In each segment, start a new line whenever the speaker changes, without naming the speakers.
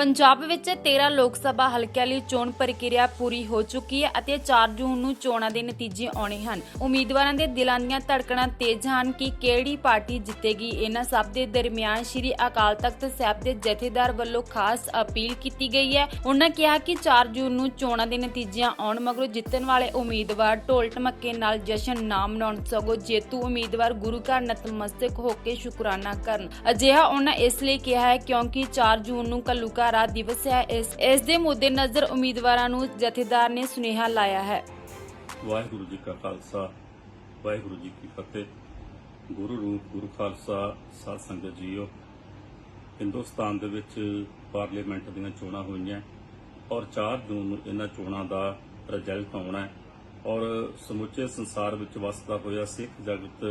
ਪੰਜਾਬ ਵਿੱਚ 13 ਲੋਕ ਸਭਾ ਹਲਕਿਆਂ ਲਈ ਚੋਣ ਪ੍ਰਕਿਰਿਆ ਪੂਰੀ ਹੋ ਚੁੱਕੀ ਹੈ ਅਤੇ 4 ਜੂਨ ਨੂੰ ਚੋਣਾਂ ਦੇ ਨਤੀਜੇ ਆਉਣੇ ਹਨ। ਉਮੀਦਵਾਰਾਂ ਦੇ ਦਿਲਾਂ ਦੀਆਂ ਧੜਕਣਾਂ ਤੇਜ਼ ਹਨ ਕਿ ਕਿਹੜੀ ਪਾਰਟੀ ਜਿੱਤੇਗੀ। ਇਹਨਾਂ ਸਭ ਦੇ ਦਰਮਿਆਨ ਸ੍ਰੀ ਅਕਾਲ ਤਖਤ ਸਾਹਿਬ ਦੇ ਜਥੇਦਾਰ ਵੱਲੋਂ ਖਾਸ ਅਪੀਲ ਕੀਤੀ ਗਈ ਹੈ। ਉਹਨਾਂ ਕਿਹਾ ਕਿ 4 ਜੂਨ ਨੂੰ ਚੋਣਾਂ ਦੇ ਨਤੀਜਿਆਂ ਆਉਣ ਮਗਰੋਂ ਜਿੱਤਣ ਵਾਲੇ ਉਮੀਦਵਾਰ ਢੋਲ ਢਮੱਕੇ ਨਾਲ ਜਸ਼ਨ ਨਾ ਮਨਾਉਣ ਸਗੋਂ ਜੇਤੂ ਉਮੀਦਵਾਰ ਗੁਰੂ ਘਰ ਨਤਮਸਤਕ ਹੋ ਕੇ ਸ਼ੁਕਰਾਨਾ ਕਰਨ। ਅਜਿਹਾ ਉਹਨਾਂ ਇਸ ਲਈ ਕਿਹਾ ਹੈ ਕਿਉਂਕਿ 4 ਜੂਨ ਨੂੰ ਕੱਲੂਕਾਰਾ ਦਿਵਸ ਹੈ। ਇਸ ਇਸ ਦੇ ਮੁੱਦੇ ਨਜ਼ਰ ਉਮੀਦਵਾਰਾਂ ਨੂੰ ਜਥੇਦਾਰ ਨੇ ਸੁਨੇਹਾ ਲਾਇਆ ਹੈ।
ਵਾਹਿਗੁਰੂ ਜੀ ਕਾ ਖਾਲਸਾ, ਵਾਹਿਗੁਰੂ ਜੀ ਕੀ ਫਤਿਹ। ਗੁਰੂ ਰੂਪ, ਗੁਰੂ ਖਾਲਸਾ, ਸਾਧ ਸੰਗਤ ਜੀਓ, ਹਿੰਦੁਸਤਾਨ ਦੇ ਵਿੱਚ ਪਾਰਲੀਮੈਂਟ ਦੀਆਂ ਚੋਣਾਂ ਹੋਈਆਂ ਔਰ 4 ਜੂਨ ਨੂੰ ਇਹਨਾਂ ਚੋਣਾਂ ਦਾ ਰਿਜ਼ਲਟ ਆਉਣਾ ਹੈ ਔਰ ਸਮੁੱਚੇ ਸੰਸਾਰ ਵਿੱਚ ਵਸਦਾ ਹੋਇਆ ਸਿੱਖ ਜਗਤ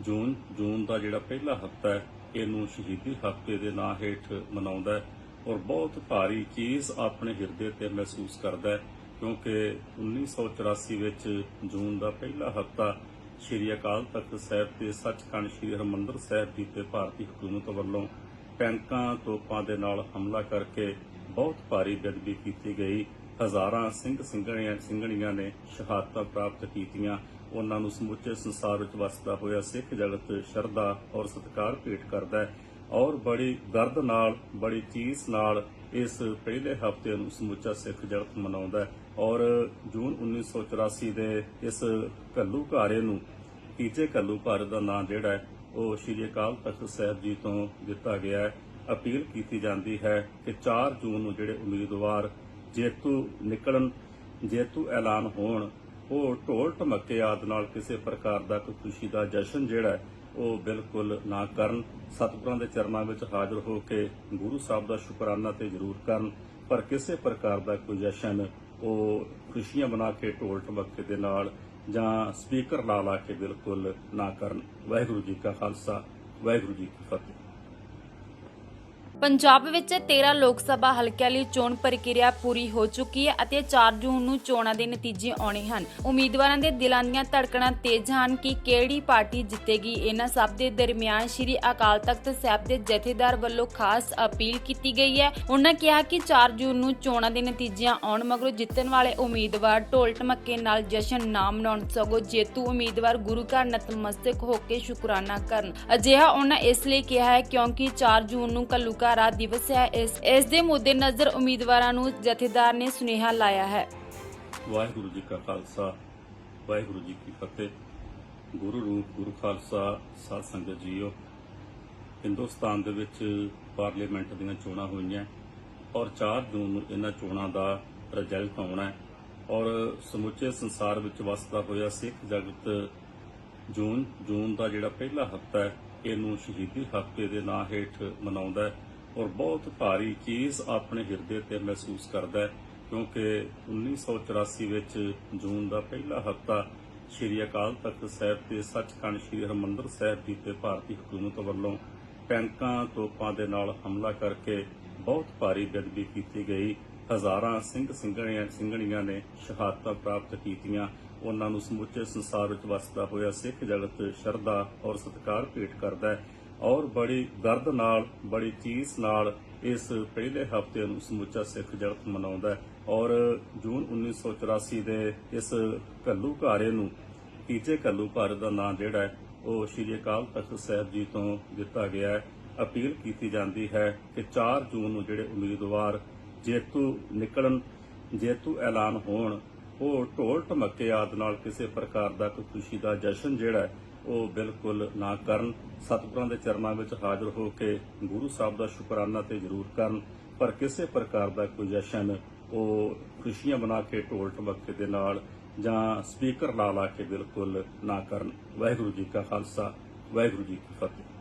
ਜੂਨ ਜੂਨ ਦਾ ਜਿਹੜਾ ਪਹਿਲਾ ਹਫ਼ਤਾ ਹੈ, ਇਹਨੂੰ ਸ਼ਹੀਦੀ ਹਫ਼ਤੇ ਦੇ ਨਾਂ ਹੇਠ ਮਨਾਉਂਦਾ ਹੈ। ਔਰ ਬਹੁਤ ਭਾਰੀ ਚੀਜ਼ ਆਪਣੇ ਹਿਰਦੇ ਤੇ ਮਹਿਸੂਸ ਕਰਦਾ ਹੈ, ਕਿਉਂਕਿ 1984 ਵਿੱਚ ਜੂਨ ਦਾ ਪਹਿਲਾ ਹਫ਼ਤਾ ਸ਼੍ਰੀ ਅਕਾਲ ਤਖਤ ਸਾਹਿਬ ਤੇ ਸੱਚਖੰਡ ਸ਼੍ਰੀ ਹਰਿਮੰਦਰ ਸਾਹਿਬ ਜੀ ਤੇ ਭਾਰਤੀ ਹਕੂਮਤ ਵੱਲੋਂ ਟੈਂਕਾਂ ਤੋਪਾਂ ਦੇ ਨਾਲ ਹਮਲਾ ਕਰਕੇ ਬਹੁਤ ਭਾਰੀ ਬੇਅਦਬੀ ਕੀਤੀ ਗਈ। ਹਜ਼ਾਰਾਂ ਸਿੰਘ ਸਿੰਘਣੀਆਂ ਸਿੰਘਣੀਆਂ ਨੇ ਸ਼ਹਾਦਤਾਂ ਪ੍ਰਾਪਤ ਕੀਤੀਆਂ। ਉਹਨਾਂ ਨੂੰ ਸਮੁੱਚੇ ਸੰਸਾਰ ਵਿੱਚ ਵਸਦਾ ਹੋਇਆ ਸਿੱਖ ਜਗਤ ਸ਼ਰਧਾ ਔਰ ਸਤਿਕਾਰ ਭੇਟ ਕਰਦਾ ਹੈ। ਔਰ ਬੜੀ ਦਰਦ ਨਾਲ, ਬੜੀ ਚੀਸ ਨਾਲ ਇਸ ਪਹਿਲੇ ਹਫ਼ਤੇ ਨੂੰ ਸਮੁੱਚਾ ਸਿੱਖ ਜਗਤ ਮਨਾਉਂਦਾ ਹੈ। ਔਰ ਜੂਨ 1984 ਦੇ ਇਸ ਘੱਲੂ ਘਾਰੇ ਨੂੰ, ਤੀਜੇ ਘੱਲੂ ਘਾਰੇ ਦਾ ਨਾਂ ਜਿਹੜਾ ਹੈ, ਉਹ ਸ਼੍ਰੀ ਅਕਾਲ ਤਖਤ ਸਾਹਿਬ ਜੀ ਤੋਂ ਦਿੱਤਾ ਗਿਆ ਹੈ। ਅਪੀਲ ਕੀਤੀ ਜਾਂਦੀ ਹੈ ਕਿ 4 ਜੂਨ ਨੂੰ ਜਿਹੜੇ ਉਮੀਦਵਾਰ ਜੇਤੂ ਨਿਕਲਣ, ਜੇਤੂ ਐਲਾਨ ਹੋਣ, ਉਹ ਢੋਲ ਢਮੱਕੇ ਆਦਿ ਨਾਲ ਕਿਸੇ ਪ੍ਰਕਾਰ ਦਾ ਕੋਈ ਖੁਸ਼ੀ ਦਾ ਜਸ਼ਨ ਜਿਹੜਾ ਹੈ ਉਹ ਬਿਲਕੁਲ ਨਾ ਕਰਨ। ਸਤਿਗੁਰਾਂ ਦੇ ਚਰਨਾਂ ਵਿੱਚ ਹਾਜ਼ਰ ਹੋ ਕੇ ਗੁਰੂ ਸਾਹਿਬ ਦਾ ਸ਼ੁਕਰਾਨਾ ਤੇ ਜ਼ਰੂਰ ਕਰਨ। ਪਰ ਕਿਸੇ ਪ੍ਰਕਾਰ ਦਾ ਕੋਈ ਜਸ਼ਨ ਉਹ ਖੁਸ਼ੀਆਂ ਬਣਾ ਕੇ ਢੋਲ ਢਮੱਕੇ ਦੇ ਨਾਲ ਜਾਂ ਸਪੀਕਰ ਲਾ ਲਾ ਕੇ ਬਿਲਕੁਲ ਨਾ ਕਰਨ। ਵਾਹਿਗੁਰੂ ਜੀ ਕਾ ਖਾਲਸਾ, ਵਾਹਿਗੁਰੂ ਜੀ ਕੀ ਫਤਿਹ।
ਪੰਜਾਬ ਵਿੱਚ 13 ਲੋਕ ਸਭਾ ਹਲਕਿਆਂ ਲਈ ਚੋਣ ਪ੍ਰਕਿਰਿਆ ਪੂਰੀ ਹੋ ਚੁੱਕੀ ਹੈ ਅਤੇ 4 ਜੂਨ ਨੂੰ ਚੋਣਾਂ ਦੇ ਨਤੀਜੇ ਆਉਣੇ ਹਨ। ਉਮੀਦਵਾਰਾਂ ਦੇ ਦਿਲਾਂ ਦੀਆਂ ਧੜਕਣਾਂ ਤੇਜ਼ ਹਨ ਕਿ ਕਿਹੜੀ ਪਾਰਟੀ ਜਿੱਤੇਗੀ। ਇਹਨਾਂ ਸਭ ਦੇ ਦਰਮਿਆਨ ਸ੍ਰੀ ਅਕਾਲ ਤਖਤ ਸਾਹਿਬ ਦੇ ਜਥੇਦਾਰ ਵੱਲੋਂ ਖਾਸ ਅਪੀਲ ਕੀਤੀ ਗਈ ਹੈ। ਉਹਨਾਂ ਕਿਹਾ ਕਿ 4 ਜੂਨ ਨੂੰ ਚੋਣਾਂ ਦੇ ਨਤੀਜਿਆਂ ਆਉਣ ਮਗਰੋਂ ਜਿੱਤਣ ਵਾਲੇ ਉਮੀਦਵਾਰ ਢੋਲ ਢਮੱਕੇ ਨਾਲ ਜਸ਼ਨ ਨਾ ਮਨਾਉਣ ਸਗੋਂ ਜੇਤੂ ਉਮੀਦਵਾਰ ਗੁਰੂ ਘਰ ਨਤਮਸਤਕ ਹੋ ਕੇ ਸ਼ੁਕਰਾਨਾ ਕਰਨ। ਅਜਿਹਾ ਉਹਨਾਂ ਇਸ ਲਈ ਕਿਹਾ ਹੈ ਕਿਉਂਕਿ 4 ਜੂਨ ਨੂੰ ਕੱਲੂਕਾਰਾ ਦਿਵਸ ਹੈ। ਇਸ ਇਸ ਦੇ ਮੁੱਦੇ ਨਜ਼ਰ ਉਮੀਦਵਾਰਾਂ ਨੂੰ ਜਥੇਦਾਰ ਨੇ ਸੁਨੇਹਾ ਲਾਇਆ ਹੈ।
ਵਾਹਿਗੁਰੂ ਜੀ ਕਾ ਖਾਲਸਾ, ਵਾਹਿਗੁਰੂ ਜੀ ਕੀ ਫਤਿਹ। ਗੁਰੂ ਰੂਪ, ਗੁਰੂ ਖਾਲਸਾ, ਸਾਧ ਸੰਗਤ ਜੀਓ, ਹਿੰਦੁਸਤਾਨ ਦੇ ਵਿੱਚ ਪਾਰਲੀਮੈਂਟ ਦੀਆਂ ਚੋਣਾਂ ਹੋਈਆਂ ਔਰ 4 ਜੂਨ ਨੂੰ ਇਹਨਾਂ ਚੋਣਾਂ ਦਾ ਰਿਜ਼ਲਟ ਆਉਣਾ ਹੈ ਔਰ ਸਮੁੱਚੇ ਸੰਸਾਰ ਵਿੱਚ ਵਸਦਾ ਹੋਇਆ ਸਿੱਖ ਜਗਤ ਜੂਨ ਜੂਨ ਦਾ ਜਿਹੜਾ ਪਹਿਲਾ ਹਫ਼ਤਾ ਹੈ, ਇਹਨੂੰ ਸ਼ਹੀਦੀ ਹਫ਼ਤੇ ਦੇ ਨਾਂ ਹੇਠ ਮਨਾਉਂਦਾ ਹੈ। ਔਰ ਬਹੁਤ ਭਾਰੀ ਚੀਜ਼ ਆਪਣੇ ਹਿਰਦੇ ਤੇ ਮਹਿਸੂਸ ਕਰਦਾ ਹੈ, ਕਿਉਂਕਿ 1984 ਵਿੱਚ ਜੂਨ ਦਾ ਪਹਿਲਾ ਹਫ਼ਤਾ ਸ਼੍ਰੀ ਅਕਾਲ ਤਖਤ ਸਾਹਿਬ ਤੇ ਸੱਚਖੰਡ ਸ਼੍ਰੀ ਹਰਿਮੰਦਰ ਸਾਹਿਬ ਜੀ ਤੇ ਭਾਰਤੀ ਹਕੂਮਤ ਵੱਲੋਂ ਟੈਂਕਾਂ ਤੋਪਾਂ ਦੇ ਨਾਲ ਹਮਲਾ ਕਰਕੇ ਬਹੁਤ ਭਾਰੀ ਬੇਅਦਬੀ ਕੀਤੀ ਗਈ। ਹਜ਼ਾਰਾਂ ਸਿੰਘ ਸਿੰਘਣੀਆਂ ਸਿੰਘਣੀਆਂ ਨੇ ਸ਼ਹਾਦਤਾਂ ਪ੍ਰਾਪਤ ਕੀਤੀਆਂ। ਉਹਨਾਂ ਨੂੰ ਸਮੁੱਚੇ ਸੰਸਾਰ ਵਿੱਚ ਵਸਦਾ ਹੋਇਆ ਸਿੱਖ ਜਗਤ ਸ਼ਰਧਾ ਔਰ ਸਤਿਕਾਰ ਭੇਟ ਕਰਦਾ ਹੈ। ਔਰ ਬੜੀ ਦਰਦ ਨਾਲ, ਬੜੀ ਚੀਸ ਨਾਲ ਇਸ ਪਹਿਲੇ ਹਫ਼ਤੇ ਨੂੰ ਸਮੁੱਚਾ ਸਿੱਖ ਜਗਤ ਮਨਾਉਂਦਾ ਹੈ। ਔਰ ਜੂਨ 1984 ਦੇ ਇਸ ਘੱਲੂ ਘਾਰੇ ਨੂੰ, ਤੀਜੇ ਘੱਲੂ ਘਾਰੇ ਦਾ ਨਾਂ ਜਿਹੜਾ ਹੈ, ਉਹ ਸ਼੍ਰੀ ਅਕਾਲ ਤਖਤ ਸਾਹਿਬ ਜੀ ਤੋਂ ਦਿੱਤਾ ਗਿਆ ਹੈ। ਅਪੀਲ ਕੀਤੀ ਜਾਂਦੀ ਹੈ ਕਿ 4 ਜੂਨ ਨੂੰ ਜਿਹੜੇ ਉਮੀਦਵਾਰ ਜੇਤੂ ਨਿਕਲਣ, ਜੇਤੂ ਐਲਾਨ ਹੋਣ, ਉਹ ਢੋਲ ਢਮੱਕੇ ਆਦਿ ਨਾਲ ਕਿਸੇ ਪ੍ਰਕਾਰ ਦਾ ਕੋਈ ਖੁਸ਼ੀ ਦਾ ਜਸ਼ਨ ਜਿਹੜਾ ਹੈ ਉਹ ਬਿਲਕੁਲ ਨਾ ਕਰਨ। ਸਤਿਗੁਰਾਂ ਦੇ ਚਰਨਾਂ ਵਿੱਚ ਹਾਜ਼ਰ ਹੋ ਕੇ ਗੁਰੂ ਸਾਹਿਬ ਦਾ ਸ਼ੁਕਰਾਨਾ ਤੇ ਜ਼ਰੂਰ ਕਰਨ। ਪਰ ਕਿਸੇ ਪ੍ਰਕਾਰ ਦਾ ਕੋਈ ਜਸ਼ਨ ਉਹ ਖੁਸ਼ੀਆਂ ਬਣਾ ਕੇ ਢੋਲ ਢਮੱਕੇ ਦੇ ਨਾਲ ਜਾਂ ਸਪੀਕਰ ਲਾ ਲਾ ਕੇ ਬਿਲਕੁਲ ਨਾ ਕਰਨ। ਵਾਹਿਗੁਰੂ ਜੀ ਕਾ ਖਾਲਸਾ, ਵਾਹਿਗੁਰੂ ਜੀ ਕੀ ਫਤਿਹ।